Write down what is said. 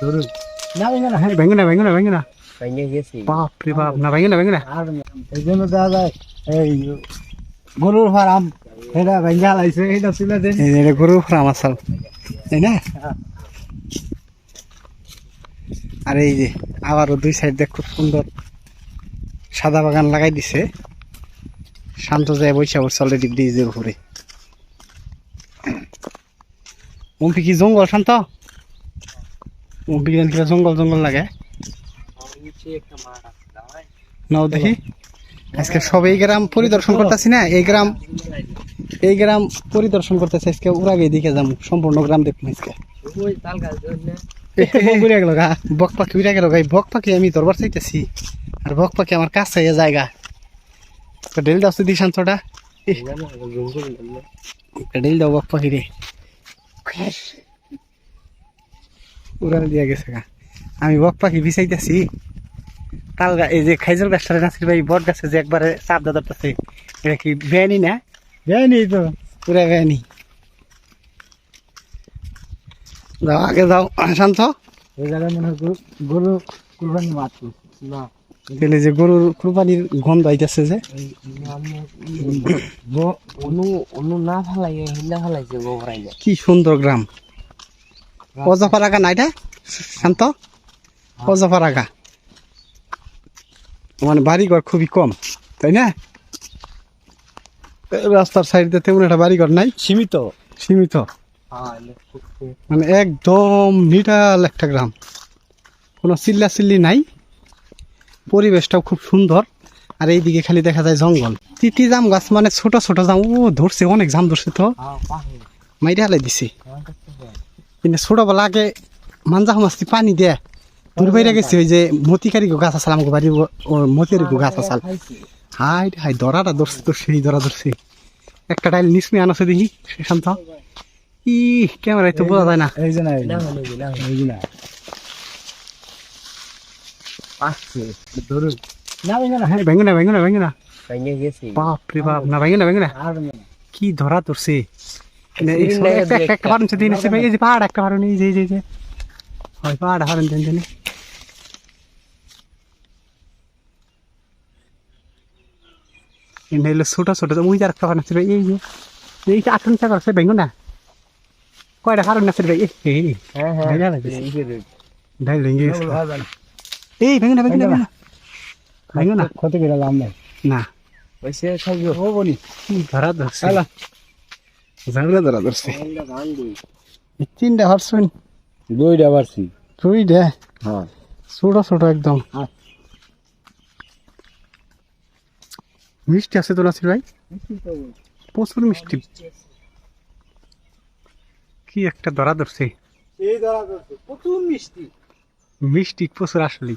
ধরুন। না ভেঙে না। হ্যাঁ ভেঙে না ভেঙে না ভেঙে না। ভেঙে গেছি। বাপ রে বাপ না ভেঙে না ভেঙে না। আর এই জন্য দেওয়া যায় এই গরুর ফার্ম এটা ভেঙ্গা লাইছে এটা দেন। এই যে এটা গরু ফার্ম আসাল তাই না? আর এই যে আবারও দুই সাইড দিয়ে খুব সুন্দর সাদা বাগান লাগাই দিছে। শান্ত যায় বৈশা বসে অলরেডি ব্রিজের উপরে। উম্পি কি জঙ্গল শান্ত? উম্পি কি জঙ্গল জঙ্গল লাগে। নাও দেখি। আজকে সব এই গ্রাম পরিদর্শন করতেছি না, এই গ্রাম এই গ্রাম পরিদর্শন করতেছি আজকে উড়াগে দিকে যাম, সম্পূর্ণ গ্রাম দেখুন আজকে। বক পাখি উড়ে গেল গাই বক পাখি আমি দরবার চাইতেছি, আর বক পাখি আমার কাছে এই জায়গা। ডেল দাও দি শান্তটা ডেল দাও বক পাখি রে। উড়াল দিয়া গেছে গা। আমি বক পাখি বিছাইতেছি। তাল গা এই যে খাইজল গাছটা নাসির ভাই বট গাছে যে একবারে চাপ দা ধরতেছে এটা কি বেআনি না? দেয়নি তো। পুরা বেআনি যাও আগে যাও শান্ত। এই জায়গায় মনে হয় গরু- কুরবানি মাছ না। পেলে যে গরুর কুরবানির গন্ধ আইতেছে যে। অনু অনু না ফেলাই হিন্দা ফেলাইছে গোবরাই কি সুন্দর গ্রাম। অজফারাগা না এটা? শান্ত? অজফারাগা মানে বাড়িঘর খুবই কম তাই না? রাস্তার সাইডে তেমন একটা বাড়িঘর নাই। সীমিত। সীমিত। হ্যাঁ মানে একদম নিটাল একটা গ্রাম। কোনো চিল্লা চিল্লি নাই। পরিবেশটাও খুব সুন্দর। আর এইদিকে খালি দেখা যায় জঙ্গল। তিতি জাম গাছ মানে ছোট ছোট জাম। ও ধরছে অনেক জাম ধরছে তো। হ্যাঁ মাইরে হালাই দিছে। কিন্তু ছোটবেলা আগে মাঞ্জা মাছটি পানি দিয়ে দূর বাইরে গেছে ওই যে মতিকারি গাছ আসাল আমাকে ও মতিকারি গাছ আসাল হাই হাই দরাটা ধরছে তো সেই দরা ধরছে একটা ডাইল নিস নিয়ে আনছে দেখি শান্ত ই ক্যামেরায় তো বোঝা যায় না এই যে না এই যে না না, হলে না এই যে না পাচ্ছে ধরুন না ভেঙে না হ্যাঁ ভেঙে না ভেঙে না ভেঙে না ভেঙে গেছি বাপ রে বাপ না ভেঙে না ভেঙে কি ধরা ধরছে সিলিন্ডার একটা- একটা- একটা একটা। দিন এই যে পাহাড় একটা পারুন এই যে এই যে, হয় পাহাড় হারুন দেন দেন এনে ছোট ছোট মুই যার একটা পারুন ভাই এই যে এই টাকা আছে না কয়টা কারণ আছে ভাই এই হ্যাঁ হ্যাঁ এই যে ভেঙে গেছে ভালো ভালো। এই ভেঙে না ভেঙে না ভেঙে না ক্ষতি করে লাভ নাই না ওইসে খাইও ও বলি ধরা ধরছে হ্যালো ধরা ধরছে তিনটা হরছুন দুইটা পারছি তুই দে হ্যাঁ। ছোট ছোট একদম। হ্যাঁ। মিষ্টি আছে তো নাসির ভাই? প্রচুর মিষ্টি। কি একটা ধরা ধরছে এই ধরা করছে প্রচুর মিষ্টি। মিষ্টি প্রচুর আসলে